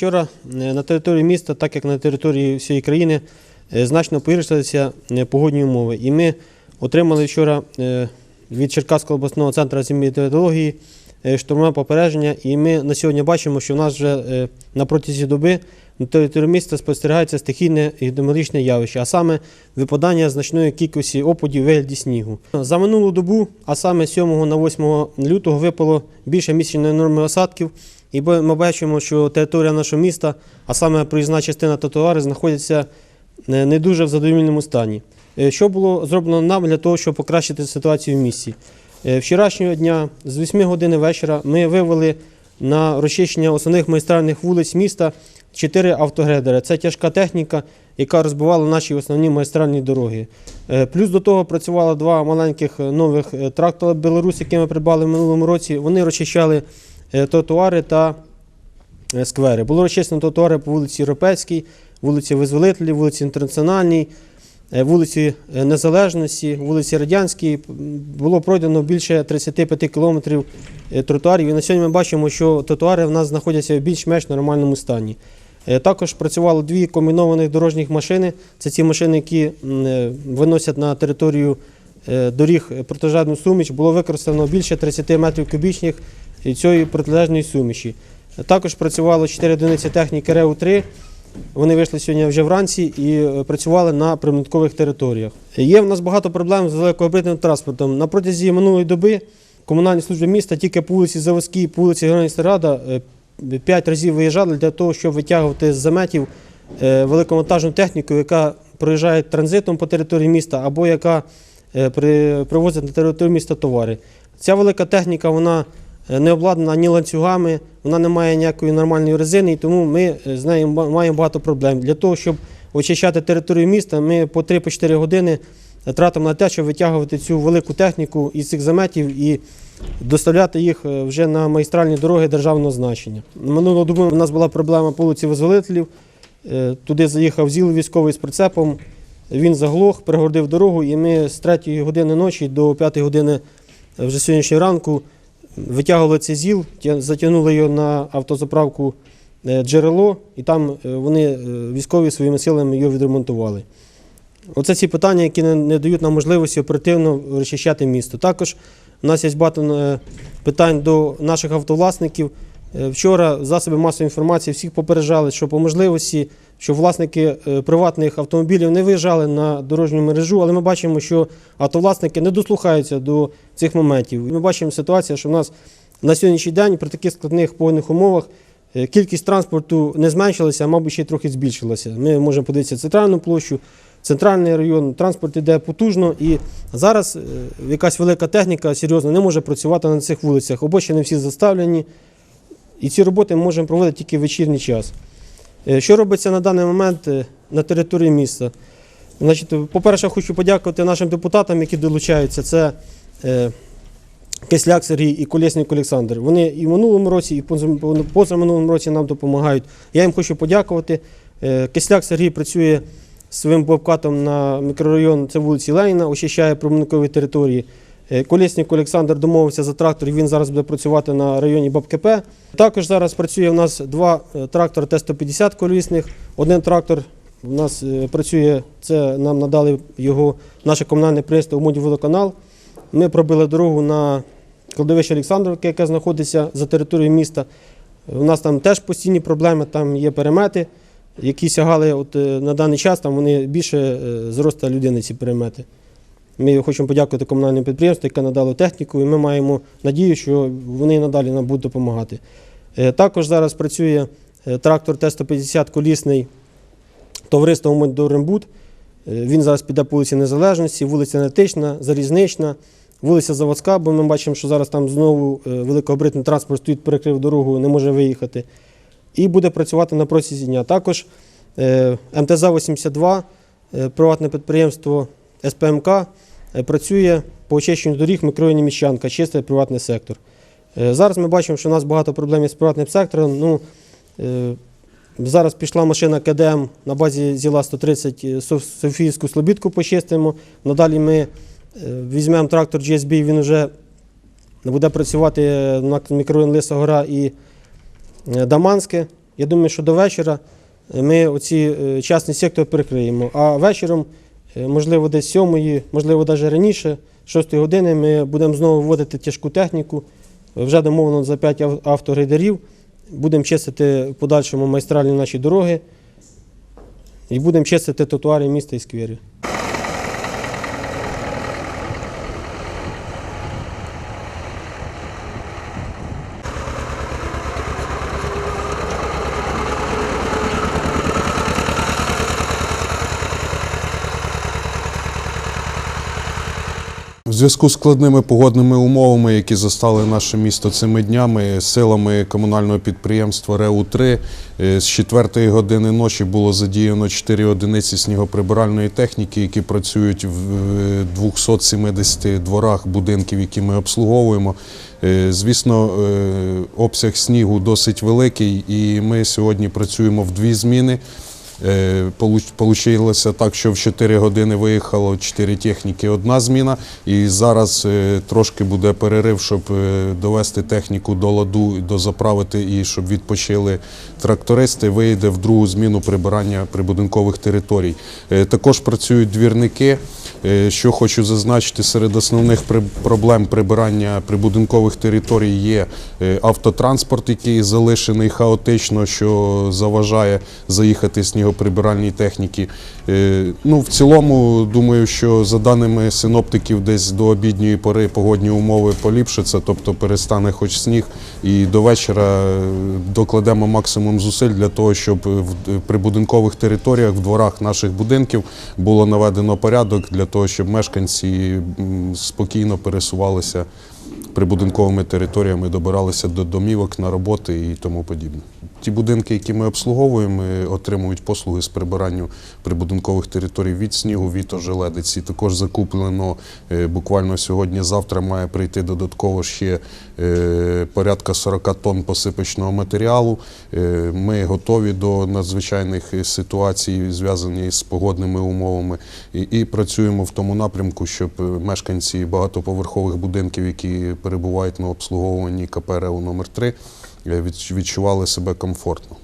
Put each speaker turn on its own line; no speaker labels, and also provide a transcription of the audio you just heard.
Вчора е, на території міста, так як на території всієї країни, е, значно погіршилися е, погодні умови. І ми отримали вчора від Черкаського обласного центру метеорології штурмове попередження. І ми на сьогодні бачимо, що в нас вже на протязі доби на території міста спостерігається стихійне гідромелічне явище, а саме випадання значної кількості опадів у вигляді снігу. За минулу добу, а саме 7 на 8 лютого, випало більше місячної норми осадків. І ми бачимо, що територія нашого міста, а саме проїзна частина тротуари, знаходиться е, не дуже в задовільному стані. Е, Що було зроблено нам для того, щоб покращити ситуацію в місті? Е, Вчорашнього дня з 8 години вечора ми вивели на розчищення основних магістральних вулиць міста чотири автогредери. Це тяжка техніка, яка розбивала наші основні магістральні дороги. Плюс до того працювало два маленьких нових трактора Білорусь, які ми придбали в минулому році. Вони розчищали тротуари та е, сквери. Було розчищено тротуари по вулиці Європейській, вулиці Визволителів, вулиці Інтернаціональній, е, вулиці е, Незалежності, вулиці Радянській. Було пройдено більше 35 кілометрів е, тротуарів. І на сьогодні ми бачимо, що тротуари в нас знаходяться в більш-менш нормальному стані. Е, Також працювало дві комбінованих дорожніх машини. Це ці машини, які е, виносять на територію е, доріг протижадну суміш. Було використано більше 30 метрів кубічних цієї протилежної суміші. Також працювало 4 одиниці техніки РЕУ-3. Вони вийшли сьогодні вже вранці і е, працювали на прибуткових територіях. Є в нас багато проблем з великогабаритним транспортом. На протязі минулої доби комунальні служби міста тільки по вулиці Заводській, по вулиці Героїнська Рада е, п'ять разів виїжджали для того, щоб витягувати з заметів е, великовантажну техніку, яка проїжджає транзитом по території міста або яка при- привозить на територію міста товари. Ця велика техніка вона не обладнана ні ланцюгами, вона не має ніякої нормальної резини, і тому ми е, з нею маємо багато проблем. Для того, щоб очищати територію міста, ми по 3-4 години тратимо на те, щоб витягувати цю велику техніку із цих заметів і доставляти їх е, вже на магістральні дороги державного значення. Минулого добу у нас була проблема по вулиці Визволителів. Е, Туди заїхав ЗІЛ військовий з прицепом. Він заглох, пригордив дорогу, і ми з 3 години ночі до 5 години е, вже сьогоднішнього ранку витягували цей ЗІЛ, затягнули його на автозаправку е, джерело, і там е, вони е, військові своїми силами його відремонтували. Оце ці питання, які не, дають нам можливості оперативно розчищати місто. Також у нас є багато питань до наших автовласників. Вчора засоби масової інформації всіх попереджали, що по можливості, що власники е, приватних автомобілів не виїжджали на дорожню мережу, але ми бачимо, що автовласники не дослухаються до цих моментів. Ми бачимо ситуацію, що в нас на сьогоднішній день при таких складних погодних умовах е, кількість транспорту не зменшилася, а мабуть ще трохи збільшилася. Ми можемо подивитися центральну площу, центральний район, транспорт іде потужно, і зараз е, якась велика техніка серйозно не може працювати на цих вулицях. Обочини всі заставлені, і ці роботи ми можемо проводити тільки в вечірній час. Е, Що робиться на даний момент е, на території міста? По-перше, хочу подякувати нашим депутатам, які долучаються. Це е, Кисляк Сергій і Колєснік Олександр. Вони і в минулому році, і поза- позаминулому році нам допомагають. Я їм хочу подякувати. Кисляк Сергій працює своїм бобкатом на мікрорайон, це вулиці Леніна, очищає проминкові території. Е, Колєснік Олександр домовився за трактор, він зараз буде працювати на районі БабКП. Також зараз працює у нас два е, трактори Т-150 колісних. Один трактор у нас е, працює, це нам надали його наше комунальне підприємство «Умодіводоканал». Ми пробили дорогу на кладовище Олександрівки, яке знаходиться за територією міста. У нас там теж постійні проблеми, там є перемети, які сягали от, на даний час, там вони більше зроста людини, ці перемети. Ми хочемо подякувати комунальному підприємству, яке надало техніку, і ми маємо надію, що вони надалі нам будуть допомагати. Е, Також зараз працює е, трактор Т-150 колісний товариства «Умодорембуд». Е, Він зараз піде по вулиці Незалежності, вулиця Енергетична, Залізнична, вулиця Заводська, бо ми бачимо, що зараз там знову великогабаритний транспорт стоїть, перекрив дорогу, не може виїхати. І буде працювати на протязі дня. Також е, МТЗ-82, е, приватне підприємство СПМК, працює по очищенню доріг в мікрорайоні Міщанка, чистий приватний сектор. Е, Зараз ми бачимо, що у нас багато проблем з приватним сектором. Ну, е, Зараз пішла машина КДМ на базі ЗІЛа 130 е, Соф- Слобідку почистимо. Надалі ми е, візьмемо трактор GSB, він вже буде працювати е, на мікрорайон Лиса Гора і е, Даманське. Я думаю, що до вечора е, ми оці е, частний сектор перекриємо. А вечором, е, можливо, десь сьомої, можливо, навіть раніше, 6 години, ми будемо знову вводити тяжку техніку. Вже домовлено за 5 авторейдерів. Будемо чистити в подальшому майстральні наші дороги і будемо чистити тротуари міста і сквери.
Зв'язку з складними погодними умовами, які застали наше місто цими днями, силами комунального підприємства РЕУ-3 е, з 4 години ночі було задіяно 4 одиниці снігоприбиральної техніки, які працюють в е, 270 дворах будинків, які ми обслуговуємо. Е, Звісно, е, обсяг снігу досить великий, і ми сьогодні працюємо в дві зміни. Е, Получилося так, що в 4 години виїхало 4 техніки, одна зміна. І зараз е, трошки буде перерив, щоб е, довести техніку до ладу, дозаправити і щоб відпочили трактористи. Вийде в другу зміну прибирання прибудинкових територій. Також працюють двірники. Е, Що хочу зазначити, серед основних проблем прибирання прибудинкових територій є е, автотранспорт, який залишений хаотично, що заважає заїхати снігоприбиральній техніки. Е, Ну, в цілому, думаю, що за даними синоптиків, десь до обідньої пори погодні умови поліпшаться, тобто перестане хоч сніг, і до вечора докладемо максимум зусиль для того, щоб в прибудинкових територіях, в дворах наших будинків було наведено порядок для того, щоб мешканці спокійно пересувалися прибудинковими територіями, добиралися до домівок на роботи і тому подібне. Ті будинки, які ми обслуговуємо, отримують послуги з прибиранню прибудинкових територій від снігу, від ожеледиці. Також закуплено е, буквально сьогодні-завтра має прийти додатково ще е, порядка 40 тонн посипочного матеріалу. Е, Ми готові до надзвичайних ситуацій, зв'язаних з погодними умовами, і, і працюємо в тому напрямку, щоб мешканці багатоповерхових будинків, які перебувають на обслуговуванні КП РЕУ номер 3 відчували себе комфортно.